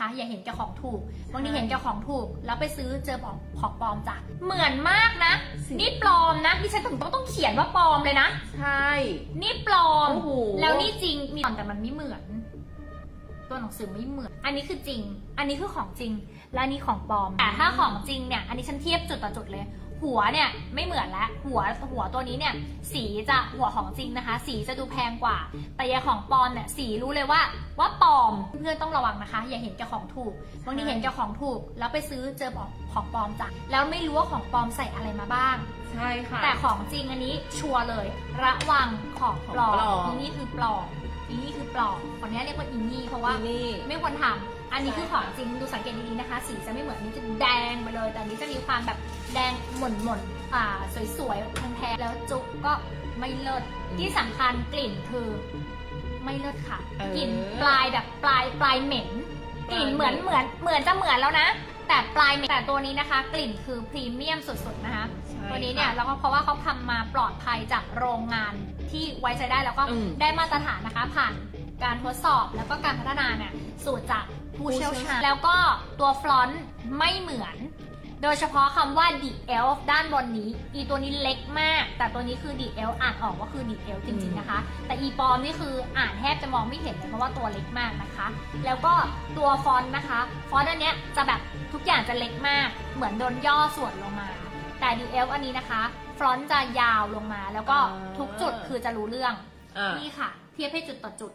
คะอย่าเห็นแก่ของถูกบางทีเห็นแก่ของถูก แล้วไปซื้อเจอของของปลอมจ้ะเหมือนมากนะสินี่ปลอมนะดิฉันถึงต้องต้องเขียนว่าปลอมเลยนะ ใช่ นี่ปลอม โอ้โห แล้วนี่จริงมีแต่มันไม่เหมือน ตัวหนังสือไม่เหมือน อันนี้คือจริง อันนี้คือของจริง และอันนี้ของปลอม แต่ถ้าของจริงเนี่ย อันนี้ฉันเทียบจุดต่อจุดเลย หัวเนี่ยไม่เหมือนแล้วหัวหัวตัวนี้เนี่ยสีจะหัวของจริงนะคะ สีจะดูแพงกว่า แต่อยาของปลอมเนี่ยสีรู้เลยว่าว่าปลอมเพื่อนต้องระวังนะคะ อย่าเห็นแก่ของถูกบางทีเห็นแก่ของถูก แล้วไปซื้อเจอของของปลอมจ้ะแล้วไม่รู้ว่าของปลอมใส่อะไรมาบ้าง ใช่ค่ะ แต่ของจริงอันนี้ชัวร์เลย ระวังของปลอมของปลอมอีนี่คือปลอมอีนี่คือปลอมคนนี้เรียกว่าอีนี่เพราะว่านี่ไม่ควรทำ อันนี้คือของจริงดูสังเกตดีๆนะคะ สีจะไม่เหมือนอันนี้จะแดงไปเลย แต่อันนี้จะมีความแบบแดงหม่นหม่นๆอ่าสวยๆแพงๆแล้วจุกก็ไม่เลิศอืมที่สำคัญกลิ่นคือไม่เลิศค่ะเออ กลิ่นปลายแบบปลายปลายเหม็น กลิ่นเหมือนปลายเหม็นเหมือนเหมือนจะเหมือนแล้วนะ แต่ปลายเหม็นแต่ตัวนี้นะคะ กลิ่นคือพรีเมียมสุดๆนะคะ ใช่ตัวนี้เนี่ยค่ะแล้วก็เพราะว่าเขาทำมาปลอดภัยจากโรงงานที่ไว้ใจได้แล้วก็อืม ได้มาตรฐานนะคะ ผ่านการทดสอบแล้วก็การพัฒนาเนี่ยสูตรจาก ผู้เชี่ยวชาญแล้วก็ตัวฟลอนต์ไม่เหมือน โดยเฉพาะคำว่า the elf ด้านบนนี้ อีตัวนี้เล็กมาก แต่ตัวนี้คือ the elf อ่านออกว่าคือ the elf จริงๆนะคะ แต่อีปลอมนี่คืออ่านแทบจะมองไม่เห็นเลยเพราะว่าตัวเล็กมากนะคะ แล้วก็ตัวฟอนต์นะคะ ฟอนต์อันเนี้ยจะแบบทุกอย่างจะเล็กมาก เหมือนโดนย่อส่วนลงมา แต่ the elf อันนี้นะคะฟอนต์จะยาวลงมา แล้วก็ทุกจุดคือจะรู้เรื่องอ่านี่ค่ะ เทียบให้จุดต่อจุด